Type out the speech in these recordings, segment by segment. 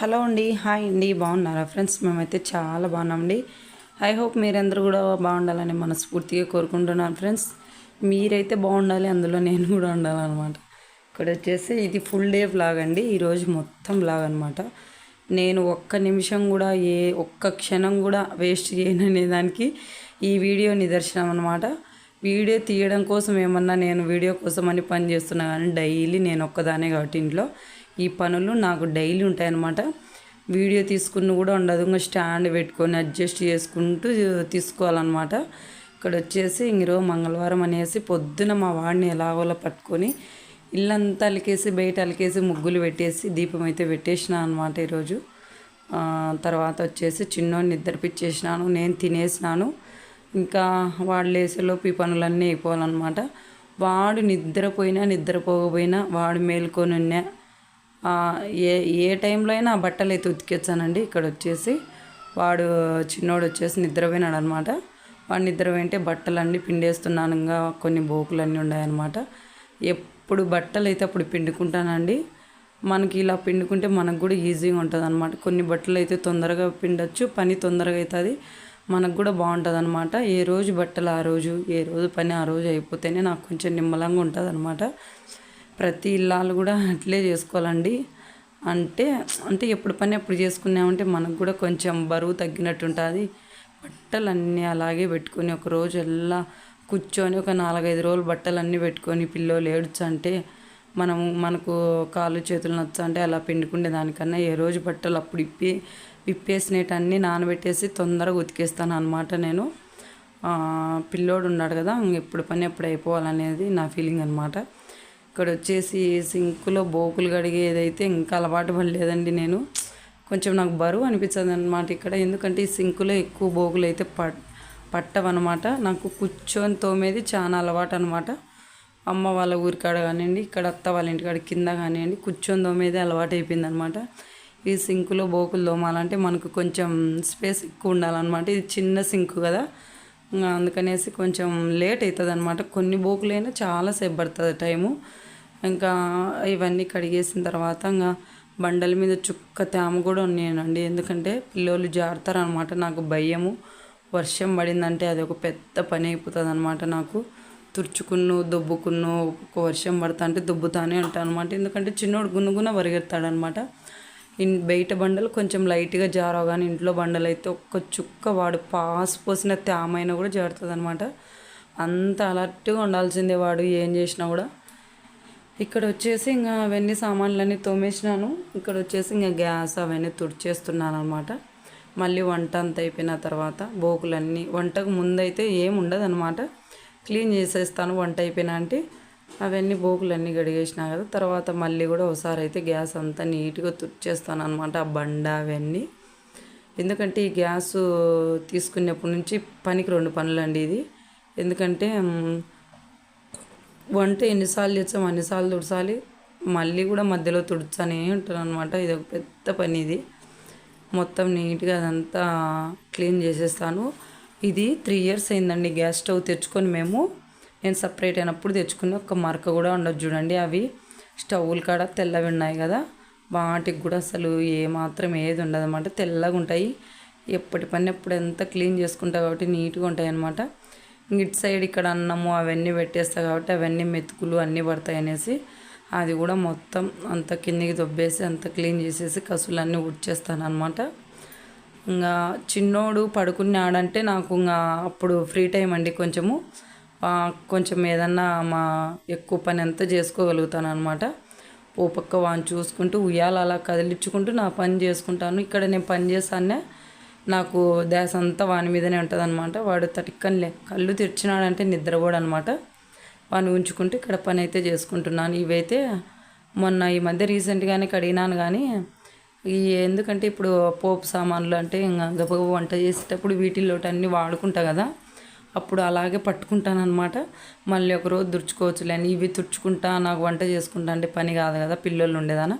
Hello అండి. Hi అండి. బాగున్నారా ఫ్రెండ్స్? మేమైతే చాలా బాగున్నామండి. ఐ హోప్ మీరందరూ కూడా బాగుండాలని మనస్ఫూర్తిగా కోరుకుంటున్నాను ఫ్రెండ్స్. మీరైతే బాగుండాలి అందులో నేను కూడా ఉండాలన్నమాట. ఇక్కడ వచ్చేసి ఇది ఫుల్ డే బ్లాగ్ అండి. ఈరోజు మొత్తం బ్లాగ్ అనమాట నేను ఒక్క నిమిషం కూడా ఏ ఒక్క క్షణం కూడా వేస్ట్ చేయననే దానికి ఈ వీడియో నిదర్శనం అనమాట వీడియో తీయడం కోసం ఏమన్నా నేను వీడియో కోసం అని పని చేస్తున్నా కానీ డైలీ నేను ఒక్కదానే కాబట్టి ఇంట్లో. ఈ పనులు నాకు డైలీ ఉంటాయన్నమాట. వీడియో తీసుకుని కూడా ఉండదు. ఇంకా స్టాండ్ పెట్టుకొని అడ్జస్ట్ చేసుకుంటూ తీసుకోవాలన్నమాట. ఇక్కడ వచ్చేసి ఈరోజు మంగళవారం అనేసి పొద్దున మా వాడిని ఎలాగోలా పట్టుకొని ఇల్లంతా అలికేసి బయట అలికేసి ముగ్గులు పెట్టేసి దీపం అయితే పెట్టేసిన అనమాట ఈరోజు. తర్వాత వచ్చేసి చిన్నోడిని నిద్రపిచ్చేసినాను నేను తినేసినాను. ఇంకా వాళ్ళు వేసేలోపు ఈ పనులన్నీ అయిపోవాలన్నమాట. వాడు నిద్రపోయినా నిద్రపోకపోయినా వాడు మేల్కొని ఉన్నా ఏ ఏ టైంలో అయినా ఆ బట్టలు అయితే ఉతికేచ్చానండి ఇక్కడ వచ్చేసి వాడు చిన్నోడు వచ్చేసి నిద్రపోయినాడు అనమాట వాడు నిద్రపోయింటే బట్టలన్నీ పిండేస్తున్నాను ఇంకా కొన్ని బోకులన్నీ ఉన్నాయన్నమాట. ఎప్పుడు బట్టలు అయితే అప్పుడు పిండుకుంటానండి. మనకి ఇలా పిండుకుంటే మనకు కూడా ఈజీగా ఉంటుంది అనమాట కొన్ని బట్టలు అయితే తొందరగా పిండొచ్చు పని తొందరగా అవుతుంది మనకు కూడా బాగుంటుంది అనమాట ఏ రోజు బట్టలు ఆ రోజు ఏ రోజు పని ఆ రోజు అయిపోతేనే నాకు కొంచెం నిమ్మలంగా ఉంటుంది అనమాట ప్రతి ఇల్లాలు కూడా అట్లే చేసుకోవాలండి. అంటే అంటే ఎప్పుడు పని ఎప్పుడు చేసుకున్నామంటే మనకు కూడా కొంచెం బరువు తగ్గినట్టు ఉంటుంది బట్టలన్నీ అలాగే పెట్టుకొని ఒక రోజు ఎలా కూర్చొని ఒక నాలుగైదు రోజులు బట్టలన్నీ పెట్టుకొని పిల్లోలు ఏడుచంటే అంటే మనం మనకు కాళ్ళు చేతులు నచ్చంటే అలా పిండుకుండే దానికన్నా ఏ రోజు బట్టలు అప్పుడు ఇప్పి విప్పేసినటన్నీ నానబెట్టేసి తొందరగా ఉతికేస్తాను అనమాట నేను పిల్లోడు ఉన్నాడు కదా ఎప్పుడు పని ఎప్పుడు అయిపోవాలనేది నా ఫీలింగ్ అనమాట ఇక్కడ వచ్చేసి సింకులో బోకులు కడిగేదైతే ఇంకా అలవాటు పడలేదండి నేను. కొంచెం నాకు బరువు అనిపించదు అనమాట ఇక్కడ. ఎందుకంటే ఈ సింకులో ఎక్కువ బోకులు అయితే పట్ పట్టవన్నమాట. నాకు కూర్చొని తోమేది చాలా అలవాటు అనమాట అమ్మ వాళ్ళ ఊరికాడ కానివ్వండి ఇక్కడ అత్త వాళ్ళ ఇంటికాడ కింద కానివ్వండి కూర్చొని తోమేది అలవాటు అయిపోయింది అనమాట ఈ సింకులో బోకులు తోమాలంటే మనకు కొంచెం స్పేస్ ఎక్కువ ఉండాలన్నమాట. ఇది చిన్న సింకు కదా. అందుకనేసి కొంచెం లేట్ అవుతుంది అనమాట కొన్ని బోకులైనా చాలాసేపు పడుతుంది టైము. ఇంకా ఇవన్నీ కడిగేసిన తర్వాత ఇంకా బండల మీద చుక్క తేమ కూడా ఉన్నాయండి. ఎందుకంటే పిల్లోళ్ళు జారుతారనమాట నాకు భయము. వర్షం పడిందంటే అది ఒక పెద్ద పని అయిపోతుంది అనమాట నాకు. తుడుచుకున్ను దొబ్బుకున్ను ఒక వర్షం పడతా అంటే దొబ్బుతానే ఉంటాను అనమాట ఎందుకంటే చిన్నోడు గున్నుగున్న పరిగెత్తాడనమాట ఇన్ బయట బండలు కొంచెం లైట్గా జారవు కానీ ఇంట్లో బండలు అయితే ఒక్క చుక్క వాడు పాస్ పోసిన తేమైనా కూడా జారుతుంది అనమాట అంత అలర్ట్గా ఉండాల్సిందే వాడు. ఏం చేసినా కూడా ఇక్కడ వచ్చేసి ఇంకా అవన్నీ సామాన్లన్నీ తోమేసినాను. ఇక్కడ వచ్చేసి ఇంకా గ్యాస్ అవన్నీ తుడిచేస్తున్నాను అనమాట మళ్ళీ వంట అంత అయిపోయిన తర్వాత బోకులన్నీ వంటకు ముందైతే ఏం ఉండదు అనమాట క్లీన్ చేసేస్తాను వంట అయిపోయినా అంటే అవన్నీ బోకులన్నీ గడిగేసినా కదా తర్వాత మళ్ళీ కూడా ఒకసారి అయితే గ్యాస్ అంతా నీట్గా తుడిచేస్తాను అనమాట ఆ బండ అవన్నీ. ఎందుకంటే ఈ గ్యాస్ తీసుకునేప్పటి నుంచి పనికి రెండు పనులు అండి ఇది. ఎందుకంటే వంట ఎన్నిసార్లు చేస్తాం అన్నిసార్లు తుడచాలి. మళ్ళీ కూడా మధ్యలో తుడుచానే ఉంటాను అనమాట ఇది ఒక పెద్ద పని ఇది. మొత్తం నీట్గా అదంతా క్లీన్ చేసేస్తాను. ఇది త్రీ ఇయర్స్ అయిందండి గ్యాస్ స్టవ్ తెచ్చుకొని మేము. నేను సపరేట్ అయినప్పుడు తెచ్చుకుని ఒక మరక కూడా ఉండదు చూడండి అవి. స్టవ్లు కాడ తెల్లవి ఉన్నాయి కదా. వాటికి కూడా అసలు ఏమాత్రం ఏది ఉండదు అనమాట తెల్లగా ఉంటాయి ఎప్పటి పని ఎప్పుడు ఎంత క్లీన్ చేసుకుంటా కాబట్టి నీట్గా ఉంటాయి అన్నమాట ఇటు సైడ్ ఇక్కడ అన్నము అవన్నీ పెట్టేస్తాయి కాబట్టి అవన్నీ మెతుకులు అన్నీ పడతాయి అనేసి అది కూడా మొత్తం అంత కిందికి దొబ్బేసి అంత క్లీన్ చేసేసి కసులన్నీ ఉడ్చేస్తాను అనమాట ఇంకా చిన్నోడు పడుకున్నాడంటే నాకు ఇంకా అప్పుడు ఫ్రీ టైం అండి కొంచెము. కొంచెం ఏదన్నా మా ఎక్కువ పని అంతా చేసుకోగలుగుతాను అనమాట ఓ పక్క వాన్ని చూసుకుంటూ ఉయ్యాల అలా కదిలించుకుంటూ నా పని చేసుకుంటాను. ఇక్కడ నేను పని చేస్తానే నాకు ధ్యాస అంతా వాని మీదనే ఉంటుంది అనమాట వాడు తటిక్కని కళ్ళు తెరిచినాడంటే నిద్రపోడు అనమాట వాడిని ఉంచుకుంటే ఇక్కడ పని అయితే చేసుకుంటున్నాను. ఇవైతే మొన్న ఈ మధ్య రీసెంట్గానే కడిగినాను కానీ ఈ ఎందుకంటే ఇప్పుడు పోపు సామాన్లు అంటే ఇంకా గబగబ వంట చేసేటప్పుడు వీటిల్లో అన్నీ వాడుకుంటా కదా అప్పుడు అలాగే పట్టుకుంటాను అనమాట మళ్ళీ ఒక రోజు ఇవి తుడుచుకుంటా నాకు వంట చేసుకుంటా అంటే పని కాదు కదా పిల్లలు ఉండేదానా.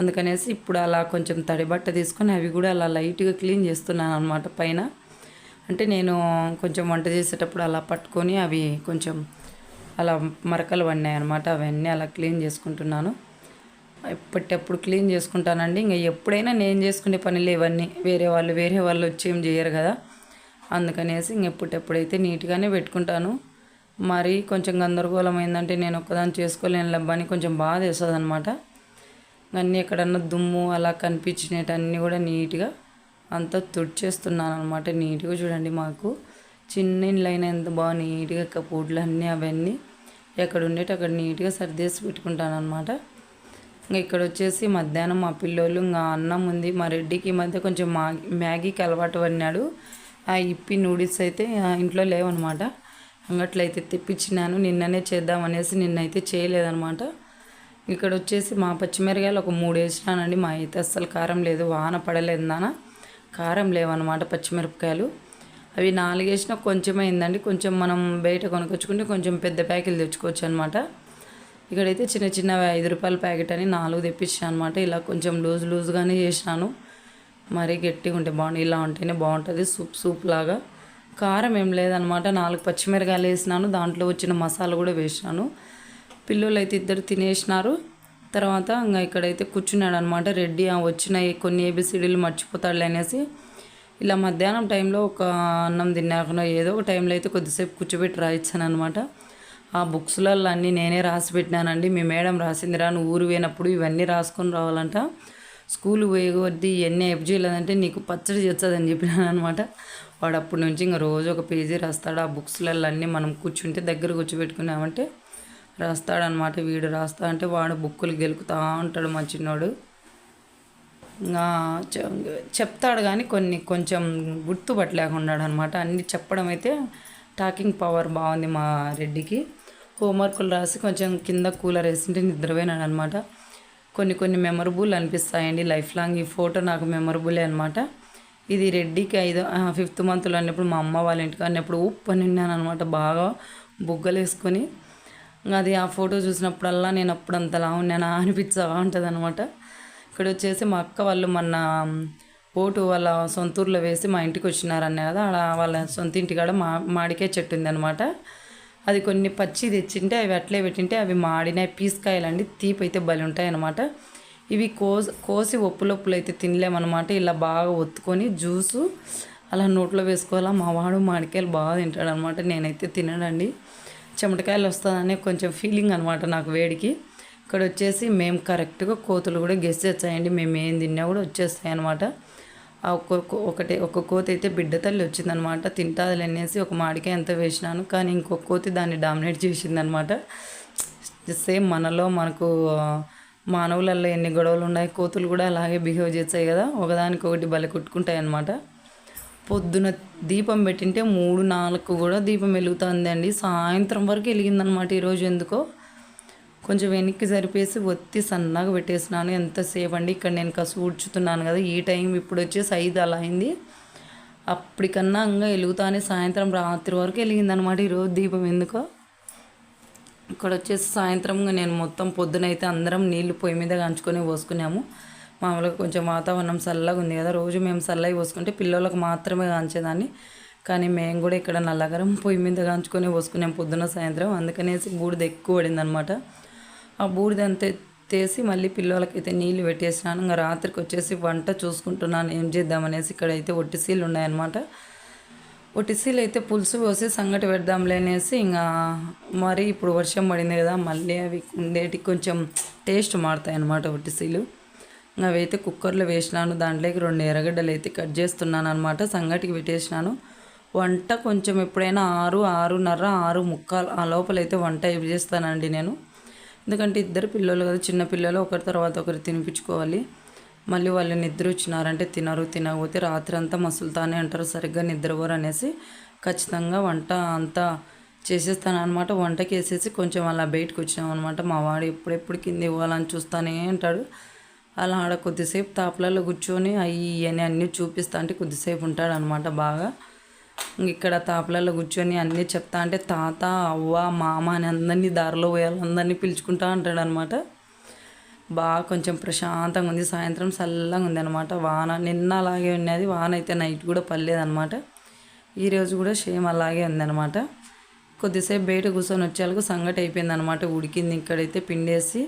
అందుకనేసి ఇప్పుడు అలా కొంచెం తడి బట్ట తీసుకొని అవి కూడా అలా లైట్గా క్లీన్ చేస్తున్నాను అనమాట పైన. అంటే నేను కొంచెం వంట చేసేటప్పుడు అలా పట్టుకొని అవి కొంచెం అలా మరకలు పడినాయి అనమాట అవన్నీ అలా క్లీన్ చేసుకుంటున్నాను. ఎప్పటికప్పుడు క్లీన్ చేసుకుంటానండి. ఇంకా ఎప్పుడైనా నేను చేసుకునే పనులు ఇవన్నీ వేరే వాళ్ళు వేరే వాళ్ళు వచ్చి ఏం చేయరు కదా. అందుకనేసి ఇంక ఎప్పుడెప్పుడైతే నీట్గానే పెట్టుకుంటాను. మరి కొంచెం గందరగోళం అయిందంటే నేను ఒక్కదాన్ని చేసుకోలేను లబ్బని కొంచెం బాధ వేస్తుంది అనమాట అన్నీ ఎక్కడన్నా దుమ్ము అలా కనిపించినటన్నీ కూడా నీట్గా అంతా తుడిచేస్తున్నాను అనమాట నీట్గా చూడండి మాకు. చిన్న ఇండ్లు అయినా ఎంత బాగా నీట్గా కపూట్లు అన్నీ అవన్నీ ఎక్కడ ఉండేటి అక్కడ నీట్గా సర్దేసి పెట్టుకుంటాను అనమాట ఇంకా ఇక్కడ వచ్చేసి మధ్యాహ్నం మా పిల్లోళ్ళు ఇంకా అన్నం ఉంది. మా రెడ్డికి ఈ మధ్య కొంచెం మా మ్యాగీకి అలవాటు పడినాడు. ఆ ఇప్పి నూడిల్స్ అయితే ఇంట్లో లేవన్నమాట. అంగట్లయితే తెప్పించినాను. నిన్ననే చేద్దామనేసి నిన్నైతే చేయలేదన్నమాట. ఇక్కడ వచ్చేసి మా పచ్చిమిరకాయలు ఒక మూడు వేసినానండి. మా అయితే అస్సలు కారం లేదు వాన పడలేదు నాన్న. కారం లేవన్నమాట పచ్చిమిరపకాయలు. అవి నాలుగు వేసినా కొంచెం అయిందండి. కొంచెం మనం బయట కొనుక్కొచ్చుకుంటే కొంచెం పెద్ద ప్యాకెట్లు తెచ్చుకోవచ్చు అనమాట ఇక్కడైతే చిన్న చిన్నవి ఐదు రూపాయల ప్యాకెట్ అని నాలుగు తెప్పించాను అనమాట ఇలా కొంచెం లూజ్ లూజ్గానే చేసినాను. మరీ గట్టిగా ఉంటే బాగుంది ఇలా ఉంటేనే బాగుంటుంది. సూప్ సూప్ లాగా. కారం ఏం లేదనమాట నాలుగు పచ్చిమిరకాయలు వేసినాను. దాంట్లో వచ్చిన మసాలా కూడా వేసినాను. పిల్లలు అయితే ఇద్దరు తినేసినారు. తర్వాత ఇంకా ఇక్కడైతే కూర్చున్నాడు అనమాట రెడ్డి వచ్చినాయి కొన్ని ఏబిసిడీలు మర్చిపోతాడులే అనేసి. ఇలా మధ్యాహ్నం టైంలో ఒక అన్నం తిన్నాకనో ఏదో ఒక టైంలో అయితే కొద్దిసేపు కూర్చోబెట్టి రాయించాను అనమాట ఆ బుక్స్లలో అన్నీ నేనే రాసి పెట్టినానండి. మీ మేడం రాసిందిరా నువ్వు ఊరు పోయినప్పుడు ఇవన్నీ రాసుకొని రావాలంట. స్కూల్ పోయే కొద్దీ ఇవన్నీ ఎప్ చేయలేదంటే నీకు పచ్చడి చేస్తుందని చెప్పినాను అనమాట వాడు అప్పటి నుంచి ఇంకా రోజు ఒక పేజీ రాస్తాడు. ఆ బుక్స్లలో అన్నీ మనం కూర్చుంటే దగ్గర కూర్చోబెట్టుకున్నామంటే రాస్తాడనమాట. వీడు రాస్తా అంటే వాడు బుక్కులు గెలుకుతా ఉంటాడు మా చిన్నోడు. చె- చెప్తాడు కానీ కొన్ని కొంచెం గుర్తుపట్టలేకున్నాడు అనమాట అన్ని చెప్పడం అయితే టాకింగ్ పవర్ బాగుంది మా రెడ్డికి. హోంవర్కులు రాసి కొంచెం కింద కూలర్ వేసింటే నిద్రపోయినాడు అనమాట కొన్ని కొన్ని మెమరబుల్ అనిపిస్తాయండి. లైఫ్ లాంగ్ ఈ ఫోటో నాకు మెమరబులే అనమాట ఇది రెడ్డికి ఐదో ఫిఫ్త్ మంత్లో అన్నప్పుడు మా అమ్మ వాళ్ళ ఇంటికి అన్నప్పుడు ఉప్పు అని అనమాట బాగా బుగ్గలు వేసుకొని అది ఆ ఫోటో చూసినప్పుడల్లా నేను అప్పుడు అంతలా ఉన్నానా అనిపించా ఉంటుంది అనమాట ఇక్కడ వచ్చేసి మా అక్క వాళ్ళు మొన్న ఓటు వాళ్ళ సొంత ఊర్లో వేసి మా ఇంటికి వచ్చినారన్న కదా అలా వాళ్ళ సొంత ఇంటికాడ మా మాడికాయ చెట్టు ఉందనమాట అది కొన్ని పచ్చి తెచ్చింటే అవి అట్లే పెట్టింటే అవి మాడిన పీసుకాయలండి తీపి అయితే బలి ఉంటాయి అనమాట ఇవి కోసి కోసి ఒప్పులొప్పులు అయితే తినలేమన్నమాట ఇలా బాగా ఒత్తుకొని జ్యూసు అలా నోట్లో వేసుకోవాలా మా వాడు మాడికాయలు బాగా తింటాడు అనమాట నేనైతే తినడండి చెమటకాయలు వస్తుందనే కొంచెం ఫీలింగ్ అనమాట నాకు వేడికి. ఇక్కడ వచ్చేసి మేము కరెక్ట్గా కోతులు కూడా గెస్ చేస్తాయండి. మేము ఏం తిన్నా కూడా వచ్చేస్తాయి అనమాట ఒకటి ఒక్కొక్క ఒకటే ఒక కోతి అయితే బిడ్డ తల్లి వచ్చిందనమాట తింటాదులు అనేసి ఒక మాడికాయ ఎంత వేసినాను. కానీ ఇంకొక కోతి దాన్ని డామినేట్ చేసిందనమాట సేమ్ మనలో మనకు మానవులలో ఎన్ని గొడవలు ఉన్నాయి కోతులు కూడా అలాగే బిహేవ్ చేస్తాయి కదా. ఒకదానికొకటి బలి కొట్టుకుంటాయి అనమాట పొద్దున దీపం పెట్టింటే మూడు నాలుగు కూడా దీపం వెలుగుతుంది అండి సాయంత్రం వరకు వెలిగిందనమాట ఈరోజు ఎందుకో. కొంచెం వెనక్కి సరిపేసి ఒత్తి సన్నగా పెట్టేసినాను. ఎంతసేపు అండి ఇక్కడ నేను కసు ఊడ్చుతున్నాను కదా. ఈ టైం ఇప్పుడు వచ్చేసి ఐదు అలా అయింది. అప్పటికన్నా ఇంకా వెలుగుతానే సాయంత్రం రాత్రి వరకు వెలిగిందనమాట ఈరోజు దీపం ఎందుకో. ఇక్కడ వచ్చేసి సాయంత్రంగా నేను మొత్తం పొద్దునైతే అందరం నీళ్ళు పొయ్యి మీద కంచుకొని పోసుకున్నాము. మామూలుగా కొంచెం వాతావరణం చల్లగా ఉంది కదా. రోజు మేము చల్లగా పోసుకుంటే పిల్లలకు మాత్రమే కాంచేదాన్ని. కానీ మేము కూడా ఇక్కడ నల్లగరం పొయ్యి మీద కాంచుకొని పోసుకున్నాం పొద్దున సాయంత్రం. అందుకనేసి బూడిద ఎక్కువ పడింది అనమాట ఆ బూడిద అంతే ఎత్తేసి మళ్ళీ పిల్లలకైతే నీళ్ళు పెట్టేసినాను. ఇంకా రాత్రికి వచ్చేసి వంట చూసుకుంటున్నాను. ఏం చేద్దామనేసి ఇక్కడైతే ఒట్టిసీలు ఉన్నాయన్నమాట. ఒటిసీలు అయితే పులుసు పోసి సంగటి పెడదాంలే అనేసి ఇంకా మరి ఇప్పుడు వర్షం పడింది కదా. మళ్ళీ అవి ఉండేటి కొంచెం టేస్ట్ మారుతాయి అన్నమాట ఒటిసీలు అవైతే కుక్కర్లో వేసినాను దాంట్లోకి రెండు ఎర్రగడ్డలు అయితే కట్ చేస్తున్నాను అనమాట సంగటికి పెట్టేసినాను. వంట కొంచెం ఎప్పుడైనా ఆరు ఆరున్నర ఆరు ముక్కాలు ఆ లోపలైతే వంట ఇవి చేస్తానండి నేను. ఎందుకంటే ఇద్దరు పిల్లలు కదా చిన్న పిల్లలు ఒకరి తర్వాత ఒకరు తినిపించుకోవాలి. మళ్ళీ వాళ్ళు నిద్ర వచ్చినారంటే తినరు తినకపోతే రాత్రి అంతా మసులుతానే అంటారు సరిగ్గా నిద్రపోరు అనేసి ఖచ్చితంగా వంట అంతా చేసేస్తాను అనమాట వంటకి వేసేసి కొంచెం అలా బయటకు వచ్చినాం అనమాట మా వాడు ఎప్పుడెప్పుడు కింద ఇవ్వాలని చూస్తానే అంటాడు అలా ఆడ కొద్దిసేపు తాపలలో కూర్చొని అవి అని అన్నీ చూపిస్తా అంటే కొద్దిసేపు ఉంటాడు అనమాట బాగా ఇక్కడ తాపలలో కూర్చొని అన్నీ చెప్తా అంటే తాత అవ్వ మామ అని అందరినీ దారిలో పోయాలి అందరినీ పిలుచుకుంటా అంటాడు అనమాట బాగా కొంచెం ప్రశాంతంగా ఉంది. సాయంత్రం చల్లగా ఉంది అనమాట వాన నిన్న అలాగే ఉన్నది. వాన అయితే నైట్ కూడా పర్లేదనమాట ఈరోజు కూడా సేమ్ అలాగే ఉందనమాట. కొద్దిసేపు బయట కూర్చొని వచ్చేలకు సంగటి అయిపోయింది అనమాట ఉడికింది. ఇక్కడైతే పిండేసి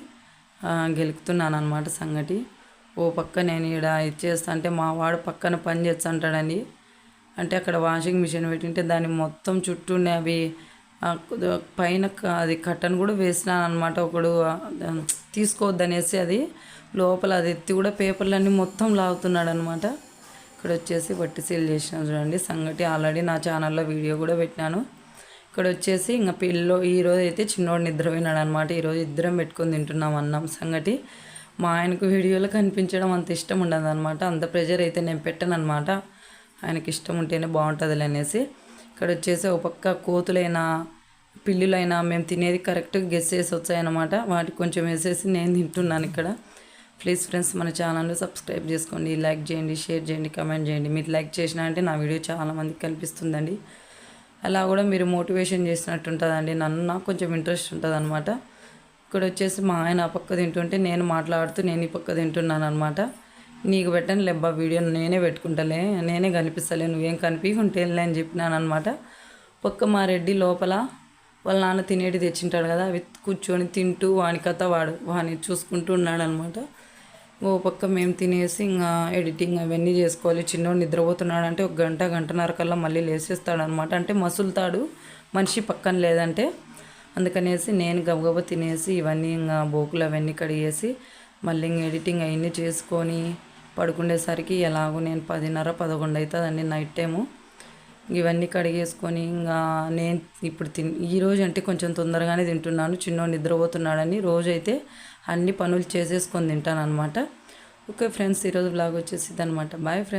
గెలుపుతున్నాను అనమాట సంగటి. ఓ పక్క నేను ఇక్కడ ఇచ్చేస్తా అంటే మా వాడు పక్కన పని చేస్తుంటాడండి. అంటే అక్కడ వాషింగ్ మిషన్ పెట్టింటే దాన్ని మొత్తం చుట్టూనే అవి పైన అది కట్టను కూడా వేసినాను అనమాట ఒకడు తీసుకోవద్దనేసి అది లోపల అది ఎత్తి కూడా పేపర్లన్నీ మొత్తం లాగుతున్నాడు అనమాట ఇక్కడ వచ్చేసి వట్టి సీల్ చేసిన చూడండి సంగటి. ఆల్రెడీ నా ఛానల్లో వీడియో కూడా పెట్టినాను. ఇక్కడ వచ్చేసి ఇంకా పిల్లో ఈరోజు అయితే చిన్నోడు నిద్రపోయినాడు అనమాట ఈరోజు ఇద్దరం పెట్టుకొని తింటున్నాం అన్నం సంగటి. మా ఆయనకు వీడియోలో కనిపించడం అంత ఇష్టం ఉండదు అనమాట అంత ప్రెజర్ అయితే నేను పెట్టను అనమాట ఆయనకి ఇష్టం ఉంటేనే బాగుంటుంది అనేసి. ఇక్కడ వచ్చేసి ఒక పక్క కోతులైనా పిల్లులైనా మేము తినేది కరెక్ట్గా గెస్ చేసి వచ్చాయన్నమాట వాటికి కొంచెం వేసేసి నేను తింటున్నాను ఇక్కడ. ప్లీజ్ ఫ్రెండ్స్ మన ఛానల్ని సబ్స్క్రైబ్ చేసుకోండి. లైక్ చేయండి షేర్ చేయండి కమెంట్ చేయండి. మీరు లైక్ చేసినా అంటే నా వీడియో చాలామందికి కనిపిస్తుందండి. అలా కూడా మీరు మోటివేషన్ చేసినట్టు ఉంటుందండి నన్ను నాకు కొంచెం ఇంట్రెస్ట్ ఉంటుంది అనమాట ఇక్కడ వచ్చేసి మా ఆయన ఆ పక్క తింటుంటే నేను మాట్లాడుతూ నేను ఈ పక్క తింటున్నాను అనమాట నీకు పెట్టండి లేబ్బా వీడియో నేనే పెట్టుకుంటలే నేనే కనిపిస్తలే నువ్వేం కనిపించుంటేలే అని చెప్పినాను అనమాట పక్క మా రెడ్డి లోపల వాళ్ళ నాన్న తినేటి తెచ్చింటాడు కదా అవి కూర్చొని తింటూ వాని కథ వాడు వాని చూసుకుంటూ ఉన్నాడు అనమాట ఓ పక్క మేము తినేసి ఇంకా ఎడిటింగ్ అవన్నీ చేసుకోవాలి. చిన్నోడు నిద్రపోతున్నాడు అంటే ఒక గంట గంటన్నర కల్లా మళ్ళీ లేచేస్తాడు అనమాట అంటే మసులుతాడు మనిషి పక్కన లేదంటే. అందుకనేసి నేను గబగబా తినేసి ఇవన్నీ ఇంకా బోకులు అవన్నీ కడిగేసి మళ్ళీ ఇంక ఎడిటింగ్ అవన్నీ చేసుకొని పడుకునేసరికి ఎలాగో నేను పదిన్నర పదకొండు అవుతుందండి నైట్ టైము. ఇవన్నీ కడిగేసుకొని ఇంకా నేను ఇప్పుడు తిని ఈరోజు అంటే కొంచెం తొందరగానే తింటున్నాను. చిన్నోడు నిద్రపోతున్నాడని రోజైతే అన్ని పనులు చేసేసుకొని తింటాను అనమాట ఓకే ఫ్రెండ్స్ ఈరోజు బ్లాగ్ వచ్చేసి అనమాట బాయ్ ఫ్రెండ్స్